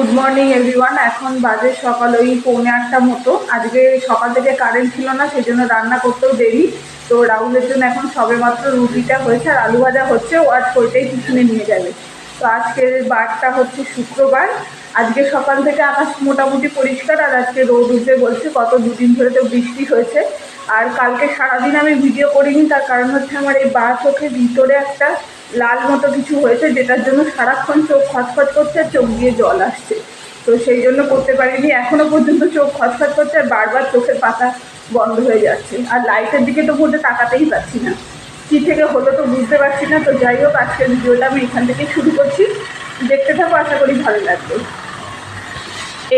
Good morning everyone এখন বাজে সকাল ওই পৌনে আটটা মতো। আজকে সকাল থেকে কারেন্ট ছিল না সেই জন্য রান্না করতেও দেরি। তো রাহুলের জন্য এখন সবে মাত্র রুটিটা হয়েছে, আর আলু ভাজা হচ্ছে, ও আজ ওইটাই টিফিনে নিয়ে যাবে। তো আজকের বারটা হচ্ছে শুক্রবার। আজকে সকাল থেকে আকাশ মোটামুটি পরিষ্কার, আর আজকে রোদ উঠবে বলছে কত দুদিন ধরে তো বৃষ্টি হয়েছে। আর কালকে সারাদিন আমি ভিডিও করিনি, তার কারণ হচ্ছে আমার এই বা চোখের ভিতরে একটা লাল মতো কিছু হয়েছে, যেটার জন্য সারাক্ষণ চোখ খচখচ করছে আর চোখ দিয়ে জল আসছে। তো সেই জন্য করতে পারিনি, এখনও পর্যন্ত চোখ খচখচ করছে আর বারবার চোখের পাতা বন্ধ হয়ে যাচ্ছে। আর লাইটের দিকে তো বলতে তাকাতেই পারছি না। কী থেকে হলো তো বুঝতে পারছি না, তো যাই হোক, আজকের ভিডিওটা আমি এখান থেকে শুরু করছি। দেখতে থাকো, আশা করি ভালো লাগবে।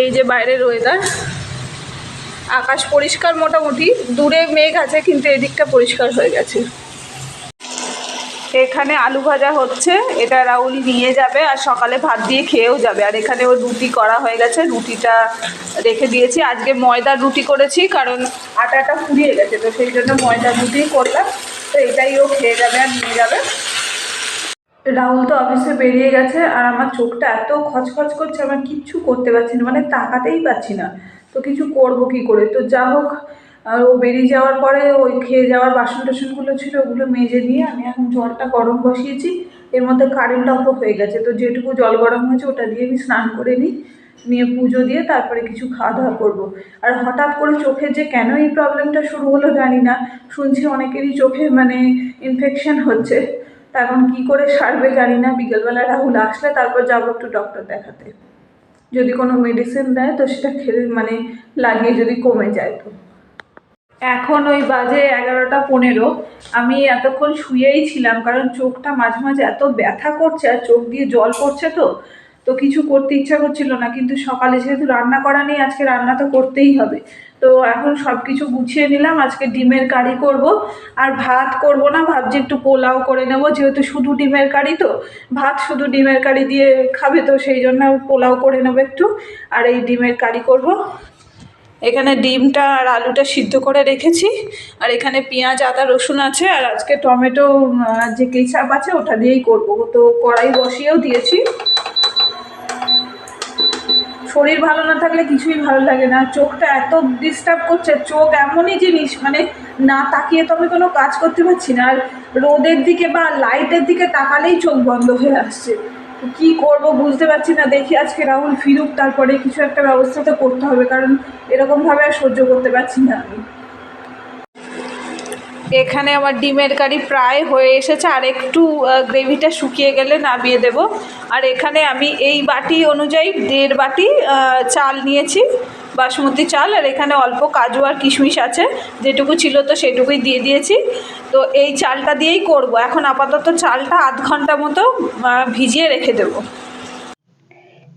এই যে বাইরের ওয়েদার আকাশ পরিষ্কার মোটামুটি, দূরে মেঘ আছে কিন্তু এদিকটা পরিষ্কার হয়ে গেছে। এখানে আলু ভাজা হচ্ছে, এটা রাউল নিয়ে যাবে আর সকালে ভাত দিয়ে খেয়েও যাবে। আর এখানে ও রুটি করা হয়ে গেছে, রুটিটা রেখে দিয়েছি। আজকে ময়দার রুটি করেছি, কারণ আটাটা ফুরিয়ে গেছে, তো সেই জন্য ময়দার রুটি করলাম। তো এটাই ও খেয়ে যাবে আর নিয়ে যাবে। রাহুল তো অফিসে বেরিয়ে গেছে আর আমার চোখটা এত খচখচ করছে, আমার কিচ্ছু করতে পারছি না মানে তাকাতেই পাচ্ছি না। তো কিছু করব কি করে? তো যা হোক, আর ও বেরিয়ে যাওয়ার পরে ওই খেয়ে যাওয়ার বাসন টাসনগুলো ছিল, ওগুলো মেজে দিয়ে আমি এখন জলটা গরম বসিয়েছি। এর মধ্যে কারেন্ট অফ হয়ে গেছে। তো যেটুকু জল গরম হয়েছে, ওটা দিয়ে আমি স্নান করে নিই, নিয়ে পুজো দিয়ে তারপরে কিছু খাওয়া দাওয়া করব। আর হঠাৎ করে চোখের যে কেন এই প্রবলেমটা শুরু হলো জানি না। শুনছি অনেকেরই চোখে মানে ইনফেকশন হচ্ছে। তা এখন কী করে সারবে জানি না। বিকেলবেলা রাহুল আসলে, তারপর যাব একটু ডক্টর দেখাতে। যদি কোনো মেডিসিন দেয় তো সেটা খেলে মানে লাগিয়ে যদি কমে যায় তো। এখন ওই বাজে এগারোটা পনেরো, আমি এতক্ষণ শুয়েই ছিলাম কারণ চোখটা মাঝে মাঝে এত ব্যথা করছে আর চোখ দিয়ে জল পড়ছে তো তো কিছু করতে ইচ্ছা করছিল না, কিন্তু সকালে যেহেতু রান্না করা নেই, আজকে রান্না তো করতেই হবে। তো এখন সব কিছু গুছিয়ে নিলাম, আজকে ডিমের কারি করব। আর ভাত করব না, ভাবছি একটু পোলাও করে নেব, যেহেতু শুধু ডিমের কারি তো, ভাত শুধু ডিমের কারি দিয়ে খাবে তো, সেই জন্য পোলাও করে নেব একটু, আর এই ডিমের কারি করব। এখানে ডিমটা আর আলুটা সিদ্ধ করে রেখেছি, আর এখানে পেঁয়াজ, আদা, রসুন আছে, আর আজকে টমেটো যে কেচাপ আছে, ওটা দিয়েই করব। তো কড়াই বসিয়েও দিয়েছি। শরীর ভালো না থাকলে কিছুই ভালো লাগে না। চোখটা এত ডিস্টার্ব করছে, চোখ এমনই জিনিস মানে না তাকিয়ে তো আমি কোনো কাজ করতে পারছি না। আর রোদের দিকে বা লাইটের দিকে তাকালেই চোখ বন্ধ হয়ে আসছে। কি করব বুঝতে পারছি না। দেখি আজকে রাহুল ফিরুক, তারপরে কিছু একটা ব্যবস্থা তো করতে হবে, কারণ এরকমভাবে আর সহ্য করতে পারছি না আমি। এখানে আমার ডিমের কারি প্রায় হয়ে এসেছে, আর একটু গ্রেভিটা শুকিয়ে গেলে নামিয়ে দেব। আর এখানে আমি এই বাটি অনুযায়ী দেড় বাটি চাল নিয়েছি, বাসমতি চাল, আর এখানে অল্প কাজু আর কিশমিশ আছে। যেটুকু ছিল তো সেটুকুই দিয়ে দিয়েছি। তো এই চালটা দিয়েই করব। এখন আপাতত চালটা আধ ঘণ্টা মতো ভিজিয়ে রেখে দেবো।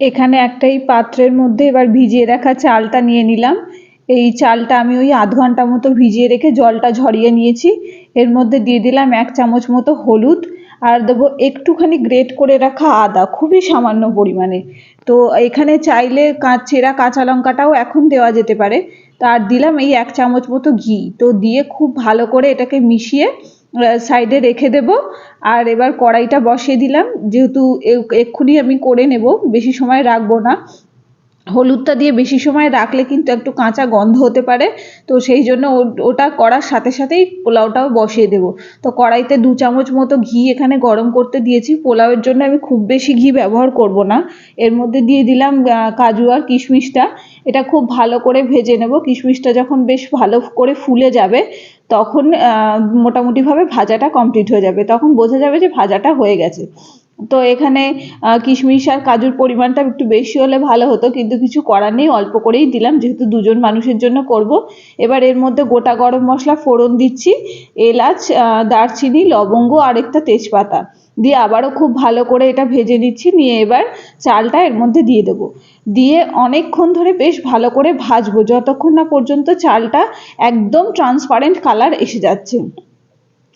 এখানে একটাই পাত্রের মধ্যে এবার ভিজিয়ে রাখা চালটা নিয়ে নিলাম। এই চালটা আমি ওই আধ ঘণ্টা মতো ভিজিয়ে রেখে জলটা ঝরিয়ে নিয়েছি। এর মধ্যে দিয়ে দিলাম এক চামচ মতো হলুদ আর দেবো একটুখানি গ্রেট করে রাখা আদা, খুবই সামান্য পরিমাণে। তো এখানে চাইলে চেরা কাঁচা লঙ্কাটাও এখন দেওয়া যেতে পারে। তার দিলাম এই এক চামচ মতো ঘি। তো দিয়ে খুব ভালো করে এটাকে মিশিয়ে সাইডে রেখে দেব। আর এবার কড়াইটা বসিয়ে দিলাম। যেহেতু এক্ষুনি আমি করে নেব, বেশি সময় রাখব না। হলুদটা দিয়ে বেশি সময় রাখলে কিন্তু একটু কাঁচা গন্ধ হতে পারে। তো সেই জন্য ওটা করার সাথে সাথেই পোলাওটাও বসিয়ে দেবো। তো কড়াইতে দু চামচ মতো ঘি এখানে গরম করতে দিয়েছি। পোলাওয়ের জন্য আমি খুব বেশি ঘি ব্যবহার করব না। এর মধ্যে দিয়ে দিলাম কাজু আর কিশমিশটা। এটা খুব ভালো করে ভেজে নেব। কিশমিশটা যখন বেশ ভালো করে ফুলে যাবে, তখন মোটামুটিভাবে ভাজাটা কমপ্লিট হয়ে যাবে। তখন বোঝা যাবে যে ভাজাটা হয়ে গেছে। তো এখানে কিশমিশ আর কাজুর পরিমাণটা একটু বেশি হলে ভালো হতো, কিন্তু কিছু করার নেই, অল্প করেই দিলাম, যেহেতু দুজন মানুষের জন্য করব। এবার এর মধ্যে গোটা গরম মশলা ফোড়ন দিচ্ছি, এলাচ দারচিনি, লবঙ্গ আর একটা তেজপাতা। দিয়ে আবারও খুব ভালো করে এটা ভেজে নিচ্ছি, নিয়ে এবার চালটা এর মধ্যে দিয়ে দেবো। দিয়ে অনেকক্ষণ ধরে বেশ ভালো করে ভাজবো, যতক্ষণ না পর্যন্ত চালটা একদম ট্রান্সপারেন্ট কালার এসে যাচ্ছে।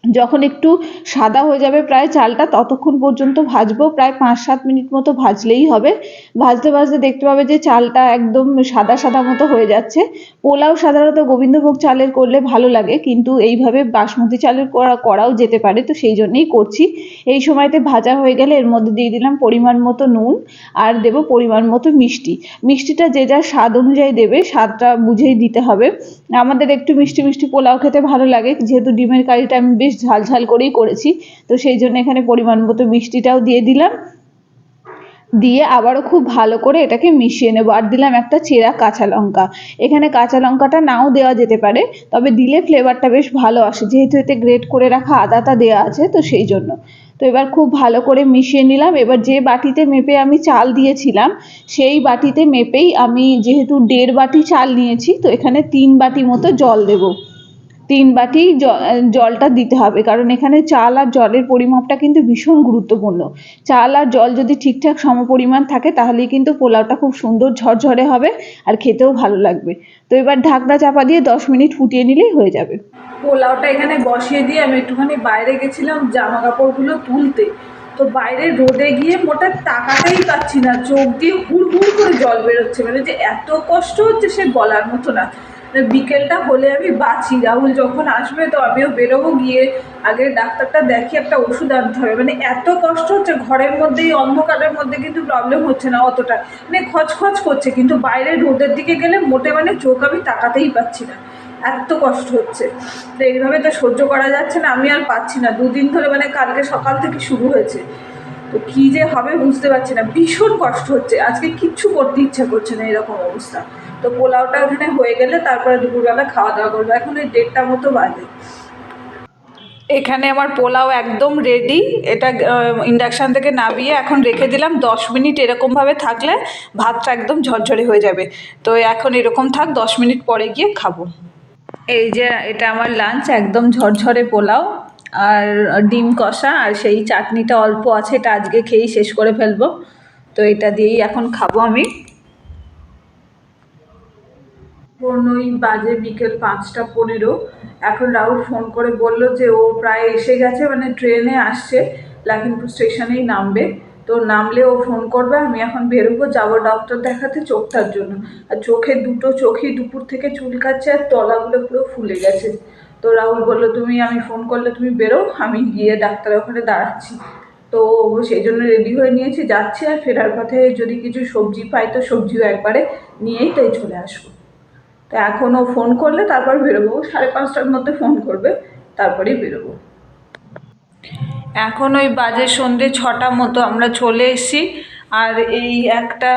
যখন একটু সাদা হয়ে যাবে প্রায় চালটা, ততক্ষণ পর্যন্ত ভাজবো। প্রায় পাঁচ সাত মিনিট মতো ভাজলেই হবে। ভাজতে ভাজতে দেখতে পাবে যে চালটা একদম সাদা সাদা মতো হয়ে যাচ্ছে। পোলাও সাধারণত গোবিন্দভোগ চালের করলে ভালো লাগে, কিন্তু এইভাবে বাসমতি চালের করা, করাও যেতে পারে। তো সেই জন্যেই করছি। এই সময়তে ভাজা হয়ে গেলে এর মধ্যে দিয়ে দিলাম পরিমাণ মতো নুন আর দেব পরিমাণ মতো মিষ্টি। মিষ্টিটা যে যার স্বাদ অনুযায়ী দেবে, স্বাদটা বুঝেই দিতে হবে। আমাদের একটু মিষ্টি মিষ্টি পোলাও খেতে ভালো লাগে। যেহেতু ডিমের কারিটা আমি বেশ ঝাল ঝাল করেই করেছি। তো সেই জন্য এখানে পরিমাণ মতো মিষ্টিটাও দিয়ে দিলাম। দিয়ে আবারও খুব ভালো করে এটাকে মিশিয়ে নেব। আর দিলাম একটা চেরা কাঁচা লঙ্কা। এখানে কাঁচা লঙ্কাটা নাও দেওয়া যেতে পারে, তবে দিলে ফ্লেভারটা বেশ ভালো আসে। যেহেতু এতে গ্রেট করে রাখা আদাটা দেওয়া আছে, তো সেই জন্য। তো এবার খুব ভালো করে মিশিয়ে নিলাম। এবার যে বাটিতে মেপে আমি চাল দিয়েছিলাম, সেই বাটিতে মেপেই আমি যেহেতু দেড় বাটি চাল নিয়েছি, তো এখানে তিন বাটি মতো জল দেবো। তিন বাটি জলটা দিতে হবে। কারণ এখানে চাল আর জলের পরিমাপটা কিন্তু ভীষণ গুরুত্বপূর্ণ। চাল আর জল যদি ঠিকঠাক সমপরিমাণ থাকে, তাহলেই কিন্তু পোলাওটা খুব সুন্দর ঝরঝরে হবে আর খেতেও ভালো লাগবে। তো এবার ঢাকনা চাপা দিয়ে দশ মিনিট ফুটিয়ে নিলেই হয়ে যাবে। পোলাওটা এখানে বসিয়ে দিয়ে আমি একটুখানি বাইরে গেছিলাম জামা কাপড়গুলো তুলতে। তো বাইরে রোদে গিয়ে মোটা তাকাতেই পাচ্ছি না। চোখ দিয়ে হুড় হুড় করে জল বেরোচ্ছে। মানে যে এত কষ্ট হচ্ছে সে বলার মতো না। বিকেলটা হলে আমি বাঁচি। রাহুল যখন আসবে তো আমিও বেরোবো, গিয়ে আগে ডাক্তারটা দেখি, একটা ওষুধ আনতে হবে। মানে এত কষ্ট হচ্ছে, ঘরের মধ্যেই, অন্ধকারের মধ্যে কিন্তু প্রবলেম হচ্ছে না অতটা। মানে খচখচ করছে, কিন্তু বাইরে রোদের দিকে গেলে মোটে মানে চোখ আমি তাকাতেই পাচ্ছি না। এত কষ্ট হচ্ছে। তো এইভাবে তো সহ্য করা যাচ্ছে না, আমি আর পাচ্ছি না। দুদিন ধরে মানে কালকে সকাল থেকে শুরু হয়েছে। তো কী যে হবে বুঝতে পারছি না। ভীষণ কষ্ট হচ্ছে। আজকে কিচ্ছু করতে ইচ্ছা করছে না, এরকম অবস্থা। তো পোলাওটা ওখানে হয়ে গেলে তারপরে দুপুরবেলা খাওয়া দাওয়া করব। এখন ওই দেড়টা মতো বাজে। এখানে আমার পোলাও একদম রেডি এটা ইন্ডাকশান থেকে নামিয়ে এখন রেখে দিলাম। দশ মিনিট এরকমভাবে থাকলে ভাতটা একদম ঝরঝরে হয়ে যাবে। তো এখন এরকম থাক দশ মিনিট পরে গিয়ে খাব। এই যে এটা আমার লাঞ্চ একদম ঝরঝরে পোলাও আর ডিম কষা আর সেই চাটনিটা অল্প আছে এটা আজকে খেয়েই শেষ করে ফেলব। তো এটা দিয়েই এখন খাব আমি। পনেরোই বাজে বিকেল পাঁচটা পনেরো। এখন রাহুল ফোন করে বলল যে ও প্রায় এসে গেছে মানে ট্রেনে আসছে, লাখিমপুর স্টেশনেই নামবে। তো নামলে ও ফোন করবে, আমি এখন বেরোবো, যাব ডক্টর দেখাতে চোখটার জন্য। আর চোখে দুটো চোখই দুপুর থেকে চুলকাচ্ছে আর তলাগুলো পুরো ফুলে গেছে। তো রাহুল বলল, তুমি, আমি ফোন করলে তুমি বেরো, আমি গিয়ে ডাক্তার ওখানে দাঁড়াচ্ছি। তো সেই জন্য রেডি হয়ে নিয়েছি, যাচ্ছি আর ফেরার পথে যদি কিছু সবজি পাই তো সবজিও একবারে নিয়েই তাই চলে আসব। তো এখনও ফোন করলে তারপর বেরোবো। সাড়ে পাঁচটার মধ্যে ফোন করবে, তারপরেই বেরোবো। এখন ওই বাজে সন্ধে ছটা মতো আমরা চলে এসেছি। আর এই একটা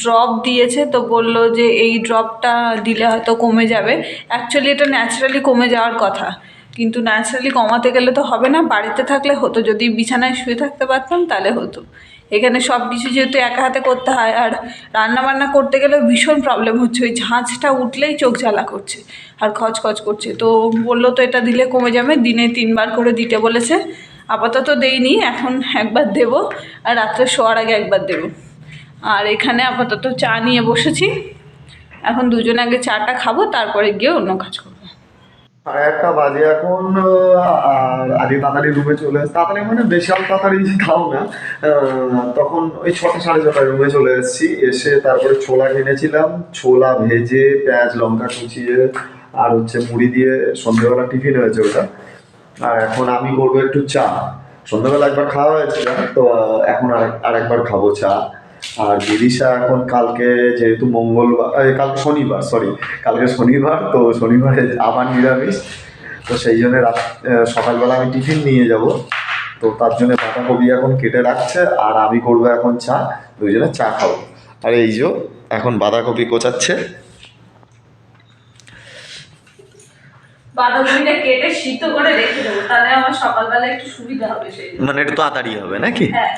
ড্রপ দিয়েছে তো বলল যে এই ড্রপটা দিলে হয়তো কমে যাবে। অ্যাকচুয়ালি এটা ন্যাচারালি কমে যাওয়ার কথা। কিন্তু ন্যাচারালি কমাতে গেলে তো হবে না। বাড়িতে থাকলে হতো। যদি বিছানায় শুয়ে থাকতে পারতাম তাহলে হতো। এখানে সব কিছু যেহেতু একা হাতে করতে হয়, আর রান্না বান্না করতে গেলেও ভীষণ প্রবলেম হচ্ছে। ওই ঝাঁঝটা উঠলেই চোখ জ্বালা করছে, আর খচখচ করছে। তো বলল তো এটা দিলে কমে যাবে, দিনে তিনবার করে দিতে বলেছে। আপাতত দেইনি, এখন একবার দেবো, আর রাত্রে শোয়ার আগে একবার দেবো। আর এখানে আপাতত চা নিয়ে বসেছি। এখন দুজনে আগে চাটা খাব, তারপরে গিয়ে অন্য কাজ করব। সাড়ে একটা বাজে এখন আর আগে তাড়াতাড়ি রুমে চলে এসে তাড়াতাড়ি মানে বিশাল তাড়াতাড়ি খাও না। তখন ওই ছটা সাড়ে ছটায় রুমে চলে এসেছি, এসে তারপরে ছোলা কিনেছিলাম, ছোলা ভেজে, পেঁয়াজ, লঙ্কা কুচিয়ে, আর হচ্ছে মুড়ি দিয়ে সন্ধ্যেবেলা টিফিন হয়েছে ওটা। আর এখন আমি করব একটু চা। সন্ধ্যাবেলা একবার খাওয়া হয়েছিল, তো এখন আর আর একবার খাব চা। আর বিদিশা এখন কালকে যেহেতু মঙ্গলবার কালকে শনিবার সরি কালকে শনিবার তো শনিবারে আবার নিরামিষ। তো সেই জন্য রাত সকালবেলা আমি টিফিন নিয়ে যাব। তো তার জন্য বাঁধাকপি এখন কেটে রাখছে আর আমি করব এখন চা দুইজনে চা খাব। আর এই যে এখন বাঁধাকপি কোচাচ্ছে। বাঁধাকপিটা কেটে সিদ্ধ করে রেখে দেবো তাহলে আমার সকালবেলা একটু সুবিধা হবে সেই মানে একটু তাড়াতাড়ি হবে নাকি? হ্যাঁ।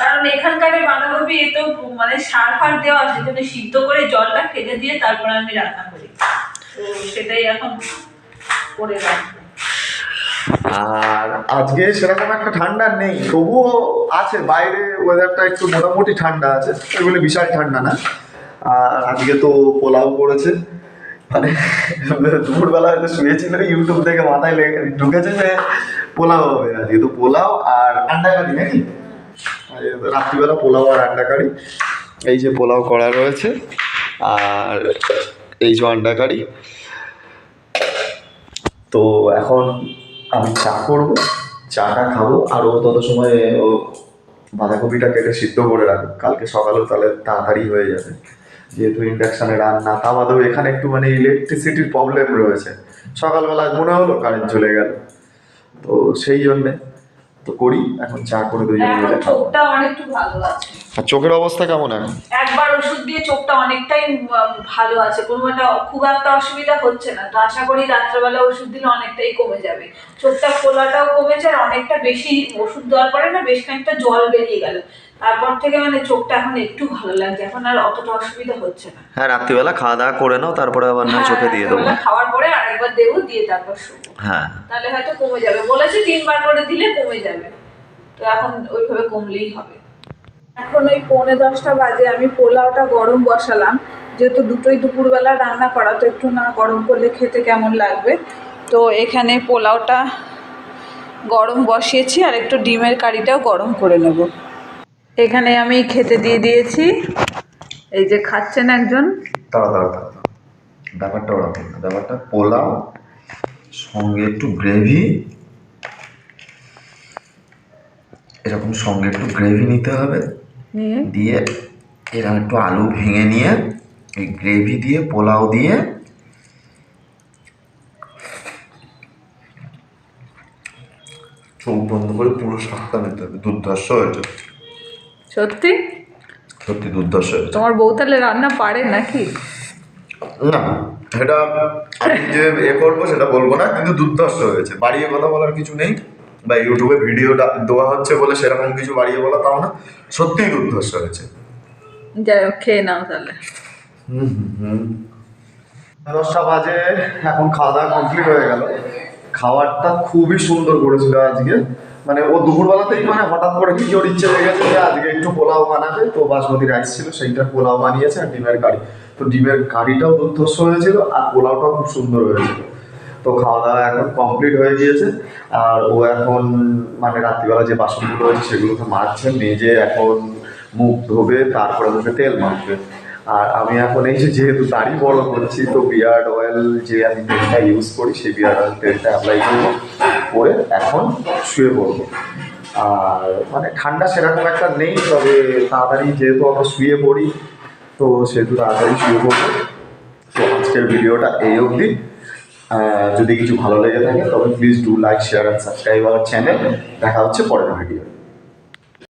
কারণ এখানকার বাঁধাকপি এ তো মানে সার ফার দেওয়া আছে জন্য সিদ্ধ করে জলটা ফেলে দিয়ে তারপরে আমি রান্না করি। তো সেটাই এখন করে রাখব। আর আজকে সেরকম একটা ঠান্ডা নেই, তবুও আছে, বাইরে ওয়েদারটা একটু মোটামুটি ঠান্ডা আছে, এগুলো বিশাল ঠান্ডা না। আর আজকে তো পোলাও করেছে মানে দুপুরবেলা হয়তো শুয়েছিল ইউটিউব থেকে মাথায় লেগে ঢুকেছে যে পোলাও হবে আজকে। তো পোলাও আর আন্ডা কারি নাকি? রাত্রিবেলা পোলাও আর আন্ডা কারি এই যে পোলাও করা রয়েছে, আর এই যে আন্ডা কারি তো এখন আমি চা করব, চাটা খাব, আর ও তত সময় ও বাঁধাকপিটা কেটে সিদ্ধ করে রাখব কালকে সকালেও তাহলে তাড়াতাড়ি হয়ে যাবে। যেহেতু ইন্ডাকশানে রান্না, তা বাদেও এখানে একটু মানে ইলেকট্রিসিটির প্রবলেম রয়েছে। সকালবেলা মনে হলো কারেন্ট চলে গেল। তো সেই জন্যে তো করি এখন চা করে দুজনে মিলে খাব। চোখটা অনেকটু ভালো আছে। আর চোখের অবস্থা কেমন এখন? একবার ওষুধ দিয়ে চোখটা অনেকটাই ভালো আছে। কোনো একটা খুব একটা অসুবিধা হচ্ছে না। তো আশা করি রাত্রেবেলা ওষুধ দিলে অনেকটাই কমে যাবে। চোখটা খোলাটাও কমেছে আর অনেকটা বেশি ওষুধ দেওয়ার পরে না বেশ খানিকটা জল বেরিয়ে গেল। তারপর থেকে মানে চোখটা এখন একটু ভালো লাগছে এখন আর অতটা অসুবিধা হচ্ছে না। হ্যাঁ রাত্রিবেলা খাওয়া দাওয়া করে নাও তারপরে আবার হ্যাঁ, রাত্রেবেলা খাওয়ার পরে আরেকবার দেবো দিয়ে তারপর শুবো। হ্যাঁ। তাহলে হয়তো কমে যাবে। বলেছে তিনবার করে দিলে কমে যাবে। তো এখন ওইভাবে কমলেই হবে। এখন ওই পৌনে দশটা বাজে আমি পোলাওটা গরম বসালাম। যেহেতু দুটোই দুপুরবেলা রান্না করা তো একটু না গরম করলে খেতে কেমন লাগবে? তো এখানে পোলাওটা গরম বসিয়েছি আর একটু ডিমের কারিটাও গরম করে নেব। এখানে আমি খেতে দিয়ে দিয়েছি। এই যে খাচ্ছেন একজন। তাড়া তাড়া তাড়া। ব্যাপারটা ওরকম না। ব্যাপারটা পোলাও সঙ্গে একটু গ্রেভি এরকম সঙ্গে একটু গ্রেভি নিতে হবে। নিয়ে? দিয়ে এরকম একটু আলু ভেঙে নিয়ে এই গ্রেভি দিয়ে পোলাও দিয়ে চোখ বন্ধ করে পুরো সাতটা নিতে হবে। দুর্ধর্ষ হয়েছে সত্যি? সত্যি হয়েছে। তোমার বউ তাহলে রান্না পারে নাকি? না সেটা আমি যে এ করব সেটা বলব না কিন্তু দুর্ধর্ষ হয়েছে। বাড়িয়ে কথা বলার কিছু নেই বা ইউটিউবে ভিডিওটা দেওয়া হচ্ছে বলে সেরকম কিছু বাড়িয়ে বলা তাও না। সত্যিই দুর্ধর্ষ হয়েছে। যাই হোক খেয়ে নাও তাহলে। হুম হুম। দশটা বাজে এখন খাওয়া দাওয়া কমপ্লিট হয়ে গেল। খাবারটা খুবই সুন্দর করেছিল আজকে। মানে ও দুপুরবেলাতেই মানে হঠাৎ করে কি ওর ইচ্ছে হয়ে গেছে যে আজকে একটু পোলাও বানাবে। তো বাসমতি রাইস ছিল, সেইটা পোলাও বানিয়েছে আর ডিমের কারি। তো ডিমের কারিটাও দুর্ধর্ষ হয়েছিল আর পোলাওটাও খুব সুন্দর হয়েছিল। তো খাওয়া দাওয়া এখন কমপ্লিট হয়ে গিয়েছে। আর ও এখন মানে রাত্রিবেলা যে বাসনগুলো রয়েছে সেগুলোকে মাজছে, মেজে এখন মুখ ধোবে, তারপরে মুখে তেল মাখবে। আর আমি এখন এই যে যেহেতু দাড়ি বড় করছি, তো বিয়ার্ড অয়েল যে আমি তেলটা ইউজ করি, সেই বিয়ার্ড অয়েল তেলটা অ্যাপ্লাই করব। করে এখন শুয়ে পড়ব। আর মানে ঠান্ডা সেরকম একটা নেই, তবে তাড়াতাড়ি যেহেতু আমরা শুয়ে পড়ি, তো সেহেতু তাড়াতাড়ি শুয়ে পড়ব। তো আজকের ভিডিওটা এই অবধি। যদি কিছু ভালো লেগে থাকে, তবে please do like share and subscribe our channel দেখা হচ্ছে পরের ভিডিও